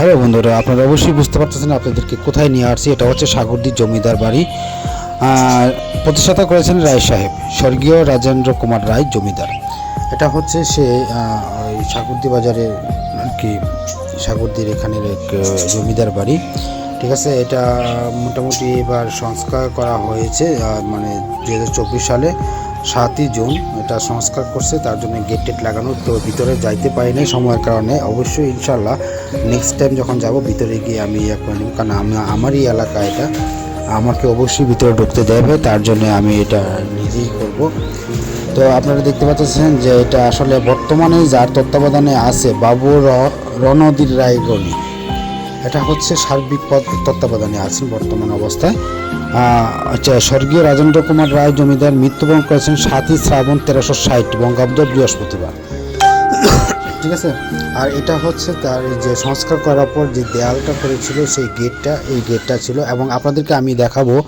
Hello বন্ধুরা, আপনারা অবশ্যই বুঝতে পারতেছেন আপনাদেরকে কোথায় নিয়ে আসছি। এটা হচ্ছে সাগরদী জমিদার বাড়ি। প্রতিষ্ঠাতা করেছেন রায় সাহেব, স্বর্গীয় রাজেন্দ্র কুমার রায় জমিদার। এটা হচ্ছে সে ওই সাগরদী বাজারে আর কি, সাগরদীর এখানের এক জমিদার বাড়ি। ঠিক আছে, এটা মোটামুটি এবার সংস্কার করা হয়েছে মানে দু হাজার চব্বিশ সালে। সাতই জুন এটা সংস্কার করছে, তার জন্য গেট টেট লাগানো, তো ভিতরে যাইতে পারি নাই সময়ের কারণে। অবশ্যই ইনশাল্লাহ নেক্সট টাইম যখন যাব, ভিতরে গিয়ে আমি ইয়ে করে নেব কারণ আমি, আমারই এলাকা এটা, আমাকে অবশ্যই ভিতরে ঢুকতে দেবে, তার জন্য আমি এটা নিজেই করব। তো আপনারা দেখতে পাচ্ছেন যে এটা আসলে বর্তমানে যার তত্ত্বাবধানে আছে, বাবু র- রণদীর রায়গণী এটা হচ্ছে সার্বিক পদ- তত্ত্বাবধানে আছেন বর্তমান অবস্থায়। আচ্ছা স্বর্গীয় রাজেন্দ্র কুমার রায় জমিদার মৃত্যুবরণ করেছেন সাতই শ্রাবণ তেরোশো ষাট, বঙ্গাব্দ বৃহস্পতিবার। ঠিক আছে? আর এটা হচ্ছে তার যে সংস্কার করার পর যে দেয়ালটা করেছিল, সেই গেটটা, এই গেটটা ছিল। এবং আপনাদেরকে আমি দেখাবো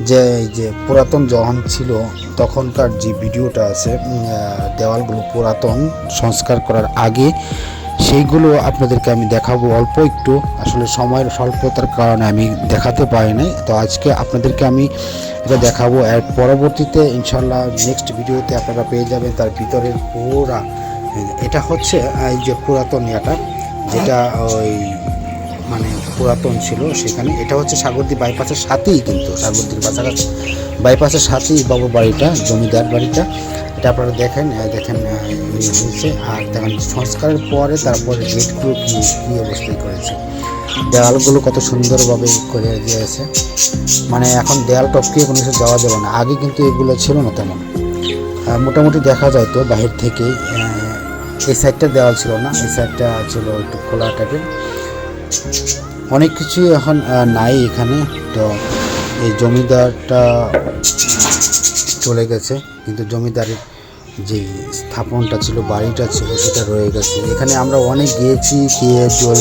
যে যে পুরাতন যখন ছিল, তখনকার যে ভিডিওটা আছে দেওয়ালগুলো পুরাতন, সংস্কার করার আগে সেইগুলো আপনাদেরকে আমি দেখাবো অল্প একটু। আসলে সময়ের স্বল্পতার কারণে আমি দেখাতে পারি নাই তো আজকে আপনাদেরকে আমি এটা দেখাবো। এর পরবর্তীতে ইনশাল্লাহ নেক্সট ভিডিওতে আপনারা পেয়ে যাবেন তার ভিতরের পুরা, এটা হচ্ছে এই যে পুরাতন ইয়াটা, যেটা ওই মানে পুরাতন ছিল সেখানে। এটা হচ্ছে সাগরদী বাইপাসের সাথেই কিন্তু সাগরদীর কাছাকাছি বাইপাসের সাথেই বাবু বাড়িটা, জমিদার বাড়িটা। আপনারা দেখেন দেখেন আহ, হয়েছে। আর দেখেন সংস্কারের পরে তারপরে গেটগুলো কি কী অবস্থায় করেছে। দেওয়ালগুলো কত সুন্দরভাবে করে দিয়েছে মানে এখন দেয়াল টপকিয়ে কোনো কিছু যাওয়া যাবে না। আগে কিন্তু এগুলো ছিল না তেমন। মোটামুটি দেখা যায় তো বাহির থেকে এই সাইডটা দেওয়াল ছিল না এই সাইডটা ছিল একটু খোলা টাইপের। অনেক কিছুই এখন নাই এখানে। তো এই জমিদারটা চলে গেছে, কিন্তু জমিদারের যে স্থাপনটা ছিল, বাড়িটা ছিল, সেটা রয়ে গেছে। এখানে আমরা অনেক গিয়েছি, খেয়ে জল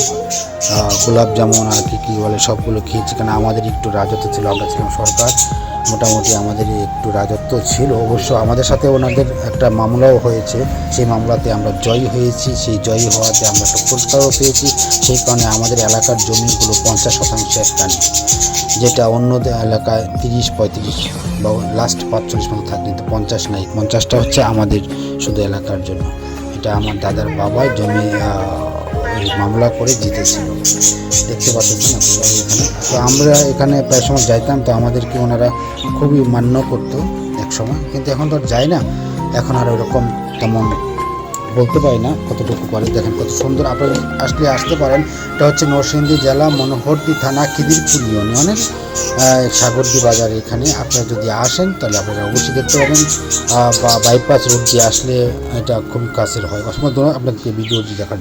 গোলাপ জামুন আর কি কী বলে সবগুলো খেয়েছি কারণ আমাদের একটু রাজত্ব ছিল, আমরা ছিলাম সরকার। মোটামুটি আমাদের একটু রাজত্ব ছিল। অবশ্য আমাদের সাথে ওনাদের একটা মামলাও হয়েছে। সেই মামলাতে আমরা জয়ী হয়েছি। সেই জয়ী হওয়াতে আমরা একটা পুরস্কারও পেয়েছি। সেই কারণে আমাদের এলাকার জমিগুলো পঞ্চাশ শতাংশ একটা যেটা অন্য এলাকায় তিরিশ, পঁয়ত্রিশ বা লাস্ট পাঁচচল্লিশ মতো থাকে কিন্তু পঞ্চাশ নাই। পঞ্চাশটা হচ্ছে আমাদের শুধু এলাকার জন্য। এটা আমার দাদার বাবাই জমি মামলা করে জিতেছিল। দেখতে পাচ্ছেন আপনারা এখানে। তো আমরা এখানে প্রায় সময় যাইতাম, তো আমাদেরকে ওনারা খুবই মান্য করতো সময়। কিন্তু এখন তো যাই না। এখন আর ওরকম তেমন বলতে পারি না কতটুকু করে দেখেন কত সুন্দর আপনারা আসলে আসতে পারেন। এটা হচ্ছে নরসিংদী জেলা মনোহরদী থানা খিদিরপুর ইউনিয়নের সাগরদী বাজার এখানে। আপনারা যদি আসেন, তাহলে আপনারা অবশ্যই দেখতে পাবেন। বা বাইপাস রোড দিয়ে আসলে এটা খুব কাছের হয়। অসময় আপনাদেরকে ভিডিওটি দেখার